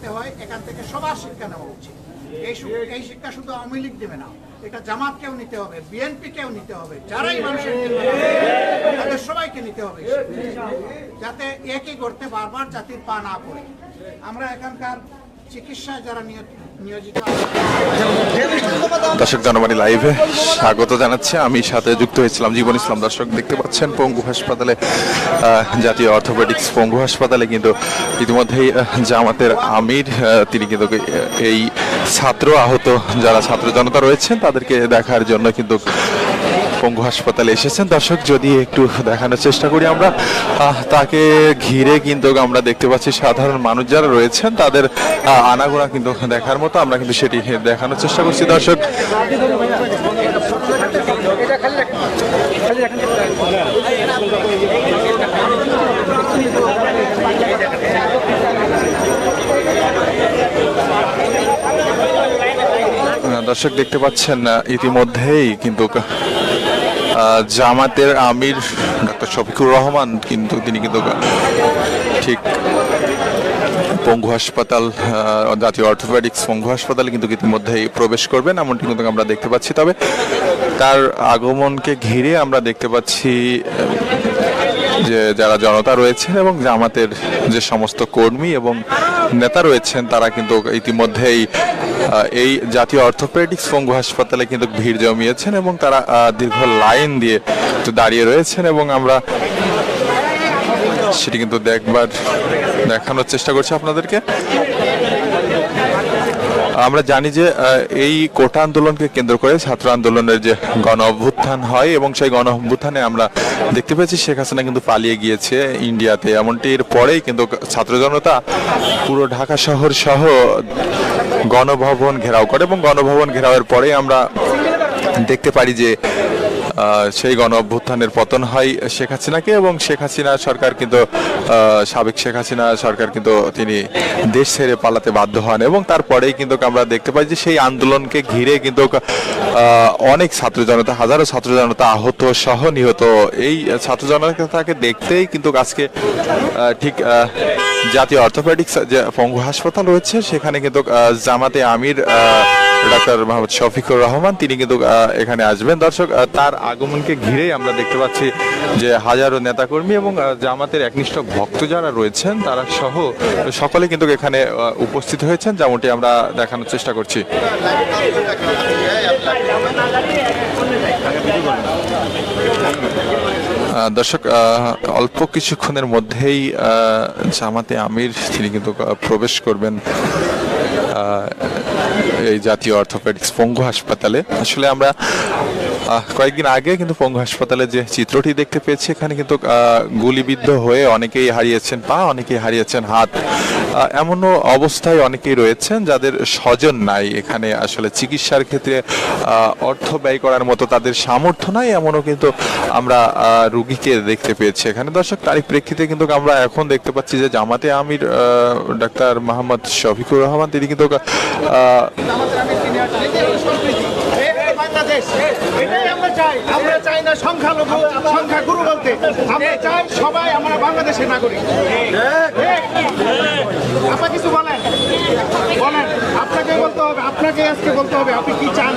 রাখতে হয়, এখান থেকে সবার শিক্ষা নেওয়া উচিত এই এই শিক্ষা শুধু আওয়ামী লীগ দেবে না, এটা জামাত জামাতকেও নিতে হবে, বিএনপি কেও নিতে হবে, যারাই মানুষের তাদের সবাইকে নিতে হবে। যাতে একই করতে বারবার জাতির পা না পড়ে আমরা এখানকার দর্শক জনবাণী লাইভে স্বাগত জানাচ্ছি। আমি সাথে যুক্ত হয়েছিলাম জীবন ইসলাম। দর্শক, দেখতে পাচ্ছেন পঙ্গু হাসপাতালে জাতীয় অর্থোপেডিক্স পঙ্গু হাসপাতালে কিন্তু ইতিমধ্যেই জামাতের আমির তিনি কিন্তু এই ছাত্র আহত, যারা ছাত্র জনতা রয়েছেন, তাদেরকে দেখার জন্য কিন্তু পঙ্গু হাসপাতালে এসেছেন। দর্শক, যদি একটু দেখানোর চেষ্টা করি আমরা তাকে ঘিরে কিন্তু আমরা দেখতে পাচ্ছি সাধারণ মানুষ যারা রয়েছেন, তাদের আনাগোনা কিন্তু দেখার মতো আমরা কিন্তু সেটি দেখানোর চেষ্টা করছি। দর্শক দর্শক দেখতে পাচ্ছেন ইতিমধ্যেই কিন্তু জামাতের আমির ডাক্তার শফিকুর রহমান কিন্তু তিনি কিন্তু ঠিক পঙ্গু হাসপাতাল জাতীয় অর্থোপেডিক্স পঙ্গু হাসপাতালে কিন্তু ইতিমধ্যেই প্রবেশ করবেন, এমনটি কিন্তু আমরা দেখতে পাচ্ছি। তবে তার আগমনকে ঘিরে আমরা দেখতে পাচ্ছি যে যারা জনতা রয়েছেন এবং জামাতের যে সমস্ত কর্মী এবং নেতা রয়েছেন, তারা কিন্তু ইতিমধ্যেই এই জাতীয় অর্থোপেডিক্স পঙ্গু হাসপাতালে কিন্তু ভিড় জমিয়েছেন এবং তারা দীর্ঘ লাইন দিয়ে দাঁড়িয়ে রয়েছেন এবং আমরা সেটি কিন্তু দেখবার, দেখানোর চেষ্টা করছি আপনাদেরকে। আমরা জানি যে এই কোটা আন্দোলনকে কেন্দ্র করে ছাত্র আন্দোলনের যে গণ অভ্যুত্থান হয় এবং সেই গণ অভ্যুত্থানে আমরা দেখতে পেয়েছি শেখ হাসিনা কিন্তু পালিয়ে গিয়েছে ইন্ডিয়াতে। এমনটির পরেই কিন্তু ছাত্র জনতা পুরো ঢাকা শহর সহ গণভবন ঘেরাও করে এবং গণভবন ঘেরাওয়ের পরেই আমরা দেখতে পারি যে সেই গণ অভ্যুত্থানের পতন হয় শেখ হাসিনাকে এবং শেখ হাসিনা সরকার কিন্তু সাবেক শেখ হাসিনা সরকার কিন্তু তিনি দেশ ছেড়ে পালাতে বাধ্য হন এবং তারপরেই কিন্তু আমরা দেখতে পাই যে সেই আন্দোলনকে ঘিরে কিন্তু অনেক ছাত্র জনতা, হাজারো ছাত্র জনতা আহত সহ নিহত। এই ছাত্র জনতাকে দেখতেই কিন্তু আজকে ঠিক জাতীয় অর্থোপেডিক্স যে পঙ্গু হাসপাতাল রয়েছে, সেখানে কিন্তু জামাতে আমির ডাক্তার মোহাম্মদ শফিকুর রহমান, তিনি কিন্তু এখানে আসবেন। দর্শক তার আগমনকে ঘিরেই আমরা দেখতে পাচ্ছি যে হাজারো নেতাকর্মী এবং জামাতের একনিষ্ঠ ভক্ত যারা রয়েছেন, তারা সহ সকলে কিন্তু এখানে উপস্থিত হয়েছেন, যেমনটি আমরা দেখানোর চেষ্টা করছি। দর্শক অল্প কিছুক্ষণের মধ্যেই জামাতে আমির, তিনি কিন্তু প্রবেশ করবেন। এই জাতীয় অর্থোপেডিক্স পঙ্গু হাসপাতালে। আসলে আমরা কয়েকদিন আগে কিন্তু পঙ্গু হাসপাতালে যে চিত্রটি দেখতে পেয়েছি, এখানে কিন্তু গুলিবিদ্ধ হয়ে অনেকেই হারিয়েছেন পা, অনেকেই হারিয়েছেন হাত। এমনও অবস্থায় অনেকেই রয়েছেন যাদের স্বজন নাই। এখানে আসলে চিকিৎসার ক্ষেত্রে অর্থ ব্যয় করার মতো তাদের সামর্থ্য নাই, এমনও কিন্তু আমরা রুগীকে দেখতে পেয়েছি এখানে। দর্শক, তারই প্রেক্ষিতে কিন্তু আমরা এখন দেখতে পাচ্ছি যে জামাতে আমির ডাক্তার মোহাম্মদ শফিকুর রহমান, তিনি কিন্তু আমরা চাই না সংখ্যালঘু সংখ্যা চাই সবাই আমরা বাংলাদেশের নাগরিক আপনি কিছু বলেন হবে আপনাকে আজকে বলতে হবে আপনি কি চান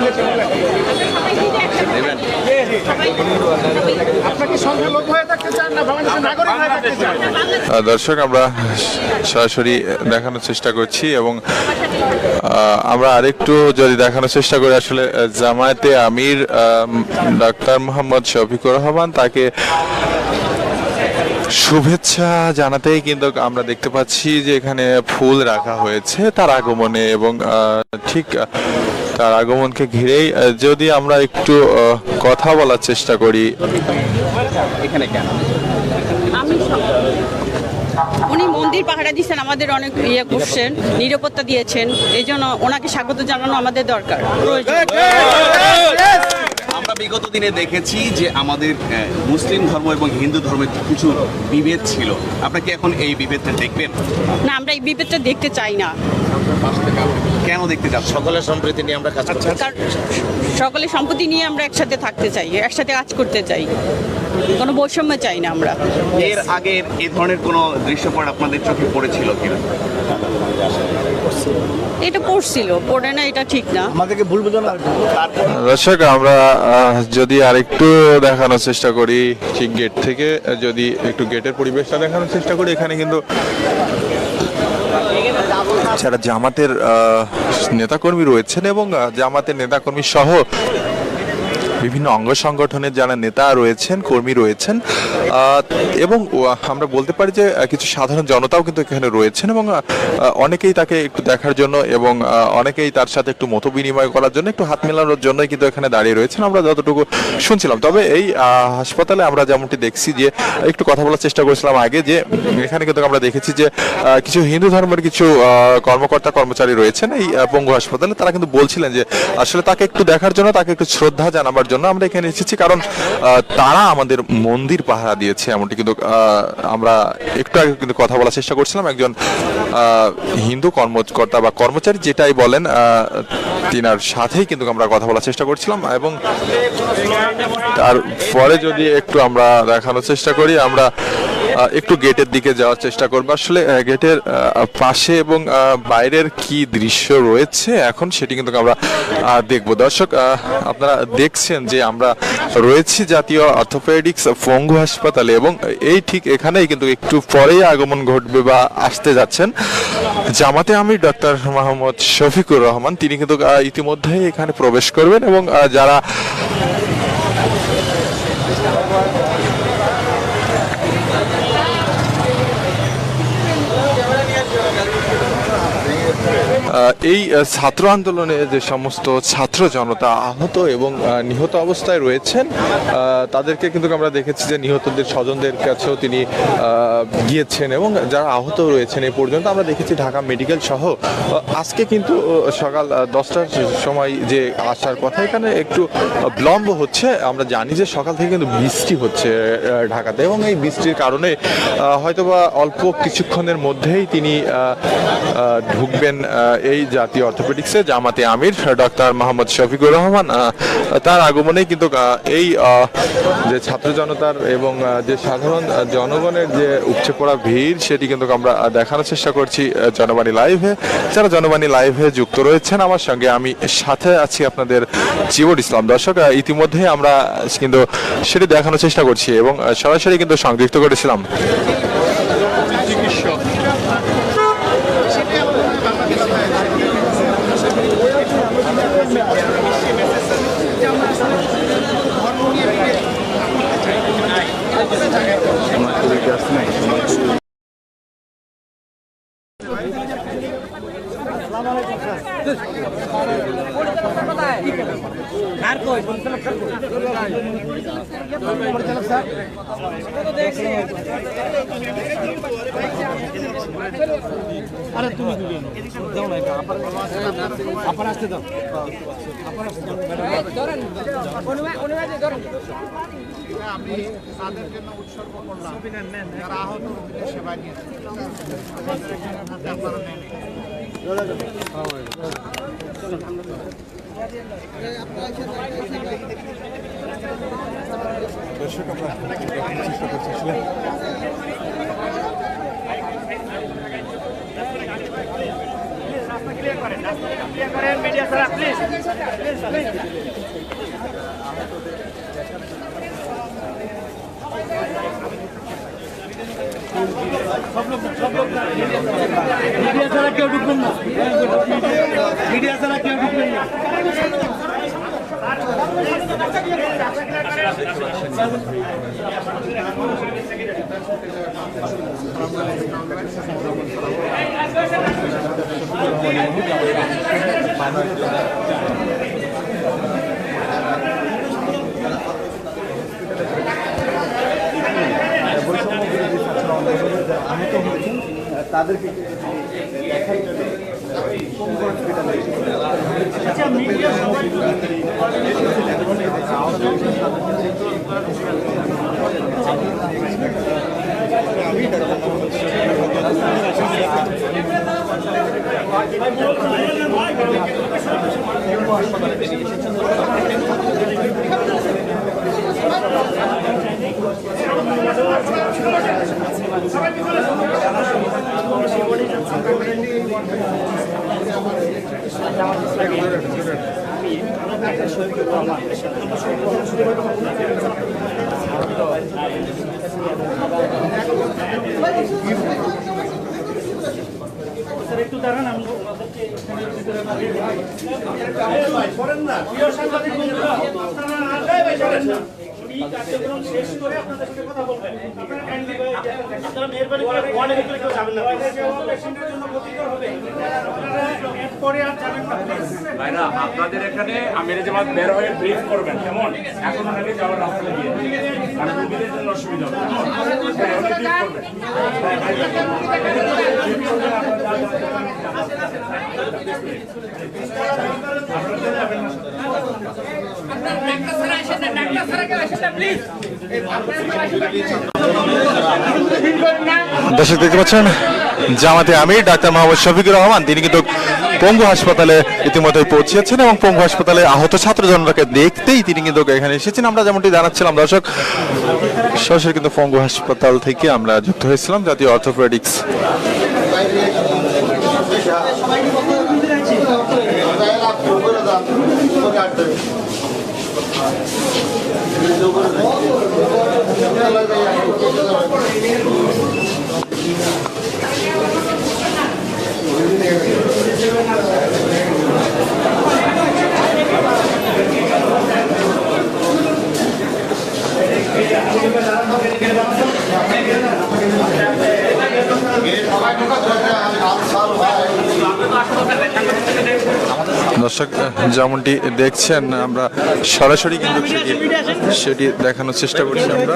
দর্শক আমরা সরাসরি দেখানোর চেষ্টা করছি এবং আমরা আরেকটু যদি দেখানোর চেষ্টা করি আসলে জামায়াতে আমির ডাক্তার মোহাম্মদ শফিকুর রহমান তাকে শুভেচ্ছা জানাতেই কিন্তু আমরা দেখতে পাচ্ছি যে এখানে ফুল রাখা হয়েছে তার আগমনে এবং ঠিক তার আগমনকে ঘিরেই যদি আমরা একটু কথা বলার চেষ্টা করি। আমি সব- উনি মন্দির পাহারা দিচ্ছেন আমাদের অনেক ইয়ে করছেন নিরাপত্তা দিয়েছেন এই জন্য ওনাকে স্বাগত জানানো আমাদের দরকার। প্রয়োজন আমরা বিগত দিনে দেখেছি যে আমাদের আহ, মুসলিম ধর্ম এবং হিন্দু ধর্মের কিছু বিভেদ ছিল। আপনাকে এখন এই বিভেদটা দেখবেন? না আমরা এই বিভেদটা দেখতে চাই না। কেন দেখতে চাচ্ছেন? সকলের সম্প্রীতি নিয়ে আমরা কাজ করছি কারণ সকলে সম্পত্তি নিয়ে আমরা একসাথে থাকতে চাই একসাথে কাজ করতে চাই। কোনো বৈষম্য চাই না আমরা। এর আগে এই ধরনের কোনো দৃশ্যপট আপনাদের চোখে পড়েছিল কিনা? এটা পড়ছিল পড়ে না এটা ঠিক না। আমাদেরকে ভুল বুঝো দর্শক আমরা যদি আরেকটু দেখানোর চেষ্টা করি ঠিক গেট থেকে যদি একটু গেটের পরিবেশটা দেখানোর চেষ্টা করি এখানে কিন্তু যারা জামাতের নেতাকর্মী রয়েছেন এবং জামাতের নেতাকর্মী সহ বিভিন্ন অঙ্গ সংগঠনের যারা নেতা রয়েছেন, কর্মী রয়েছেন এবং আমরা বলতে পারি যে কিছু সাধারণ জনতাও কিন্তু এখানে রয়েছেন এবং অনেকেই তাকে একটু দেখার জন্য এবং অনেকেই তার সাথে একটু মত বিনিময় করার জন্য, একটু হাত মেলানোর জন্যই কিন্তু এখানে দাঁড়িয়ে রয়েছেন। আমরা যতটুকু শুনছিলাম। তবে এই হাসপাতালে আমরা যেমনটি দেখছি যে, একটু কথা বলার চেষ্টা করেছিলাম আগে যে, এখানে কিন্তু আমরা দেখেছি যে কিছু হিন্দু ধর্মের কিছু কর্মকর্তা, কর্মচারী রয়েছেন। এই পঙ্গু হাসপাতালে তারা কিন্তু বলছিলেন যে, আসলে তাকে একটু দেখার জন্য, তাকে একটু শ্রদ্ধা জানাবার জন্য আমরা এখানে এসেছি, কারণ তারা আমাদের মন্দির পাহারা দিয়েছে এমনটি কিন্তু আমরা একটু আগে কিন্তু কথা বলার চেষ্টা করছিলাম। একজন হিন্দু কর্মকর্তা বা কর্মচারী যেটাই বলেন তিনার সাথেই কিন্তু আমরা কথা বলার চেষ্টা করছিলাম এবং তারপরে যদি একটু আমরা দেখানোর চেষ্টা করি, আমরা একটু গেটের দিকে যাওয়ার চেষ্টা করব। আসলে গেটের পাশে এবং বাইরের কি দৃশ্য রয়েছে এখন সেটি কিন্তু আমরা দেখব। দর্শক আপনারা দেখছেন যে আমরা রয়েছি জাতীয় অর্থোপেডিক্স পঙ্গু হাসপাতালে এবং এই ঠিক এখানেই কিন্তু একটু পরেই আগমন ঘটবে বা আসতে যাচ্ছেন জামাতে আমির ডক্টর মোহাম্মদ শফিকুর রহমান। তিনি কিন্তু ইতিমধ্যেই এখানে প্রবেশ করবেন এবং যারা এই ছাত্র আন্দোলনে যে সমস্ত ছাত্র জনতা আহত এবং নিহত অবস্থায় রয়েছেন তাদেরকে কিন্তু আমরা দেখেছি যে নিহতদের স্বজনদের কাছেও তিনি গিয়েছেন এবং যারা আহত রয়েছেন এই পর্যন্ত আমরা দেখেছি ঢাকা মেডিকেল সহ আজকে কিন্তু সকাল দশটার সময় যে আসার কথা, এখানে একটু বিলম্ব হচ্ছে। আমরা জানি যে সকাল থেকে কিন্তু বৃষ্টি হচ্ছে ঢাকাতে এবং এই বৃষ্টির কারণে হয়তোবা অল্প কিছুক্ষণের মধ্যেই তিনি ঢুকবেন এই জাতীয় অর্থোপেডিক্সে জামাতে আমির, ডক্টর মোহাম্মদ শফিকুর রহমান তার আগমনে কিন্তু এই যে ছাত্র জনতার এবং যে সাধারণ জনগণের যে উপচে পড়া ভিড়, সেটি কিন্তু আমরা দেখানোর চেষ্টা করছি জনবাণী লাইভে। যারা জনবাণী লাইভে যুক্ত রয়েছেন, আমার সঙ্গে আমি সাথে আছি আপনাদের জীবন ইসলাম দর্শক ইতিমধ্যে আমরা কিন্তু সেটি দেখানোর চেষ্টা করছি এবং সরাসরি কিন্তু সংযুক্ত করেছিলাম। আমি তাদের জন্য উৎসর্গ করলাম যারা আহত রোগীদের সেবা নিয়ে আপনারা নেন মিডিয়া ছাড়া কেউ ঢুকবেন না। মিডিয়া ছাড়া কেউ ঢুকবেন না। আমি তো হয়েছেন তাদেরকে দেখাই Vai, Nicolas! আপনারা মেহরবানি করে ওয়ার্ডের ভিতরে কেউ না ক্ষতিকর হবে আপনারা এরপরে আপনাদের এখানে আমির জামাত বের হয়ে ব্রিফ করবেন কেমন? এখন ওনাকে যাওয়ার রাস্তা দিয়ে। রুগীদের জন্য অসুবিধা হবে। উনি brief করবেন। দর্শক, দেখতে পাচ্ছেন? জামাতে আমির, ডাক্তার মোহাম্মদ শফিকুর রহমান, তিনি কিন্তু পঙ্গু হাসপাতালে ইতিমধ্যে পৌঁছেছেন এবং পঙ্গু হাসপাতালে আহত ছাত্র জনতাকে দেখতেই তিনি কিন্তু এখানে এসেছেন। আমরা যেমনটি জানাচ্ছিলাম, দর্শক, সরাসরি কিন্তু পঙ্গু হাসপাতাল থেকে আমরা যুক্ত হয়েছিলাম। জাতীয় অর্থোপেডিক্স দর্শক যেমনটি দেখছেন আমরা সরাসরি কিন্তু সেটি দেখানোর চেষ্টা করছি আমরা।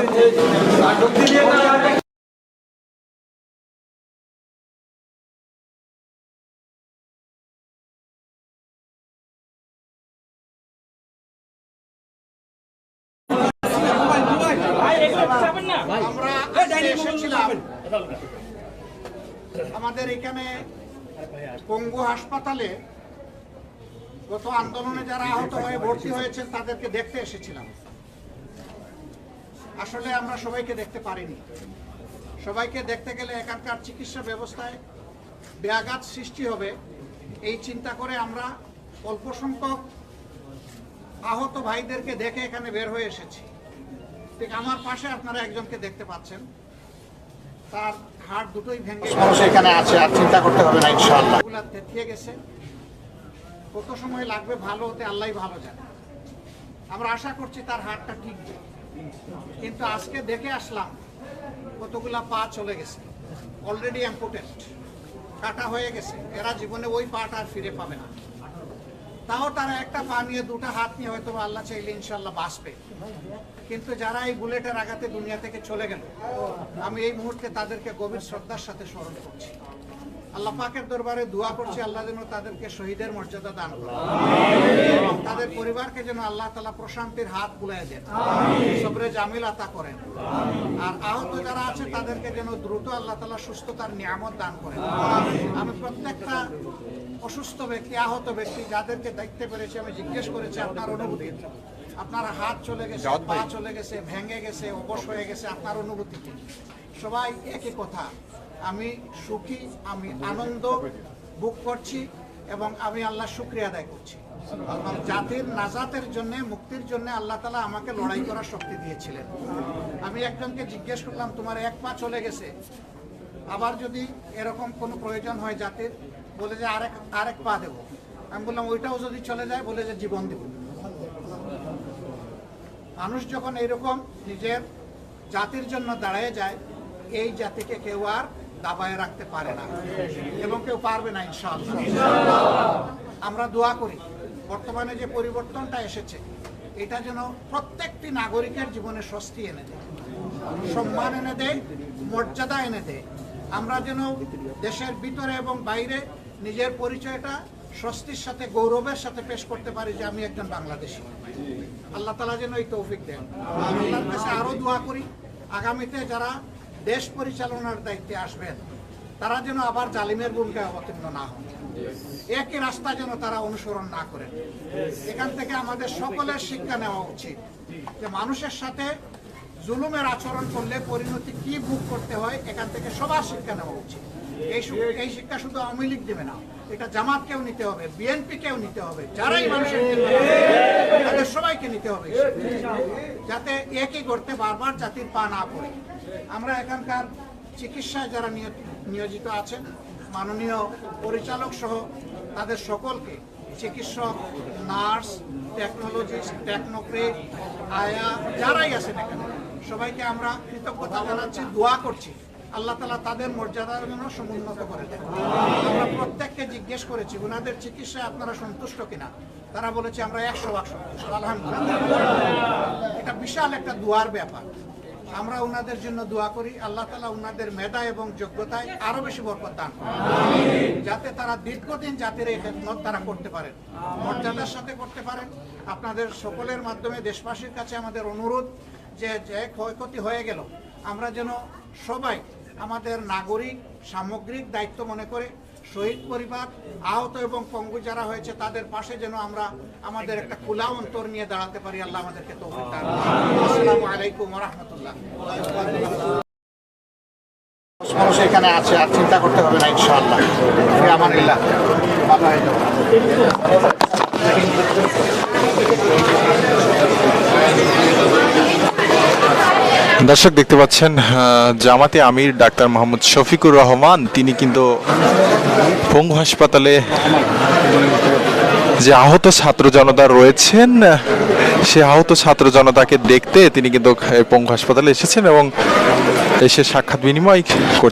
আমাদের এখানে পঙ্গু হাসপাতালে গত আন্দোলনে যারা আহত হয়ে ভর্তি হয়েছে তাদেরকে দেখতে এসেছিলাম। আসলে আমরা সবাইকে দেখতে পারিনি। সবাইকে দেখতে গেলে এখানকার চিকিৎসা ব্যবস্থায় ব্যাঘাত সৃষ্টি হবে। এই চিন্তা করে আমরা অল্প সংখ্যক আহত ভাইদেরকে দেখে এখানে বের হয়ে এসেছি। ঠিক আমার পাশে আপনারা একজনকে দেখতে পাচ্ছেন। তার হাড় দুটোই ভেঙে এখানে আছে আর চিন্তা করতে হবে না ইনশাআল্লাহ। গেছে। কত সময় লাগবে ভালো হতে আল্লাহ ভালো জানে। আমরা আশা করছি তার হাড়টা টিকবে কিন্তু আজকে দেখে আসলাম কতগুলা পা চলে গেছে। অলরেডি অ্যাম্পুটেড কাটা হয়ে গেছে। এরা জীবনে ওই পাটা আর ফিরে পাবে না। তাও তারা একটা পা নিয়ে, দুটো হাত নিয়ে হয়তো আল্লাহ চাইলে ইনশাল্লাহ বাঁচবে। কিন্তু যারা এই বুলেটের আঘাতে দুনিয়া থেকে চলে গেল, আমি এই মুহূর্তে তাদেরকে গভীর শ্রদ্ধার সাথে স্মরণ করছি। আল্লাহ পাকের দরবারে দোয়া করছি আল্লাহ যেন তাদেরকে শহীদের মর্যাদা দান করে। এবং তাদের পরিবারকে যেন আল্লাহ তালা প্রশান্তির হাত বুলাই দেন। সবরে জামিল আতা করেন। আর আহত যারা আছে তাদেরকে যেন দ্রুত আল্লাহ তালা সুস্থতার নিয়ামত দান করেন। আমি প্রত্যেকটা অসুস্থ ব্যক্তি আহত ব্যক্তি যাদেরকে দেখতে পেরেছি আমি জিজ্ঞেস করেছি আপনার অনুভূতি আপনার হাত চলে গেছে পা চলে গেছে ভেঙে গেছে অবশ হয়ে গেছে আপনার অনুভূতি সবাই একই কথা। আমি সুখী, আমি আনন্দ বুক করছি এবং আমি আল্লাহ শুক্রিয়া আদায় করছি। জাতির নাজাতের জন্য, মুক্তির জন্য আল্লাহ তালা আমাকে লড়াই করার শক্তি দিয়েছিলেন। আমি একজনকে জিজ্ঞেস করলাম, তোমার এক পা চলে গেছে। আবার যদি এরকম কোনো প্রয়োজন হয় জাতির, বলে যে আরেক আরেক পা দেবো। আমি বললাম, ওইটাও যদি চলে যায়, বলে যে জীবন দেব। মানুষ যখন এইরকম নিজের জাতির জন্য দাঁড়ায় যায়, এই জাতিকে কেউ আর দাবায় রাখতে পারে না। এবং কেউ পারবে না, ইনশাআল্লাহ। আমরা দোয়া করি, বর্তমানে যে পরিবর্তনটা এসেছে, এটা যেন প্রত্যেকটি নাগরিকের জীবনে স্বস্তি এনে দেয়, সম্মান এনে দেয়, মর্যাদা এনে দেয়। আমরা যেন দেশের ভিতরে এবং বাইরে নিজের পরিচয়টা স্বস্তির সাথে, গৌরবের সাথে পেশ করতে পারি যে আমি একজন বাংলাদেশী। আল্লাহ তালা যেন এই তৌফিক দেন। আল্লাহর কাছে আরও দোয়া করি, আগামীতে যারা দেশ পরিচালনার দায়িত্বে আসবেন, তারা যেন আবার জালিমের ভূমিকায় অবতীর্ণ না হন। একই রাস্তা যেন তারা অনুসরণ না করেন। এখান থেকে আমাদের সকলের শিক্ষা নেওয়া উচিত যে মানুষের সাথে জুলুমের আচরণ করলে পরিণতি কি ভোগ করতে হয়, এখান থেকে সবার শিক্ষা নেওয়া উচিত। এই এই শিক্ষা শুধু আওয়ামী লীগ দেবে না এটা জামাতকেও নিতে হবে, বিএনপি কেও নিতে হবে, যারাই মানুষের তাদের সবাইকে নিতে হবে। যাতে একই করতে বারবার জাতির পা না পড়ে। আমরা এখানকার চিকিৎসায় যারা নিয়- নিয়োজিত আছেন, মাননীয় পরিচালক সহ তাদের সকলকে চিকিৎসক, নার্স টেকনোলজিস্ট টেকনোক্রেট আয়া, যারাই আছেন এখানে, সবাইকে আমরা কৃতজ্ঞতা জানাচ্ছি, দোয়া করছি। আল্লাহ তালা তাদের মর্যাদার জন্য সমুন্নত করে দেন। আমরা প্রত্যেককে জিজ্ঞেস করেছি ওনাদের চিকিৎসায় আপনারা সন্তুষ্ট কিনা? তারা বলেছে, আমরা একশো ভাগ সন্তুষ্ট, আলহামদুলিল্লাহ। এটা বিশাল একটা দোয়ার ব্যাপার। আমরা ওনাদের জন্য দোয়া করি, আল্লাহ তালা ওনাদের মেধা এবং যোগ্যতায় আরও বেশি বরকত দান যাতে তারা দীর্ঘদিন জাতির এই খেদমত তারা করতে পারেন, মর্যাদার সাথে করতে পারেন। আপনাদের সকলের মাধ্যমে দেশবাসীর কাছে আমাদের অনুরোধ যে যে ক্ষয়ক্ষতি হয়ে গেল, আমরা যেন সবাই আমাদের নাগরিক সামগ্রিক দায়িত্ব মনে করে শহীদ পরিবার আহত এবং পঙ্গু যারা হয়েছে তাদের পাশে যেন আমরা আমাদের একটা খোলা অন্তর নিয়ে দাঁড়াতে পারি। আল্লাহ আমাদেরকে তৌফিক দান আসসালামু আলাইকুম ওয়া রাহমাতুল্লাহ মানুষ এখানে আছে আর চিন্তা করতে হবে না ইনশাআল্লাহ। আমানিল্লাহ ভালো হয়ে যাবে দর্শক, দেখতে পাচ্ছেন জামাতে আমির ডাক্তার মোহাম্মদ শফিকুর রহমান। তিনি কিন্তু পঙ্গু হাসপাতালে যে আহত ছাত্র জনতা রয়েছেন, সে আহত ছাত্র জনতাকে দেখতে তিনি কিন্তু পঙ্গু হাসপাতালে এসেছেন এবং এসে সাক্ষাৎ বিনিময়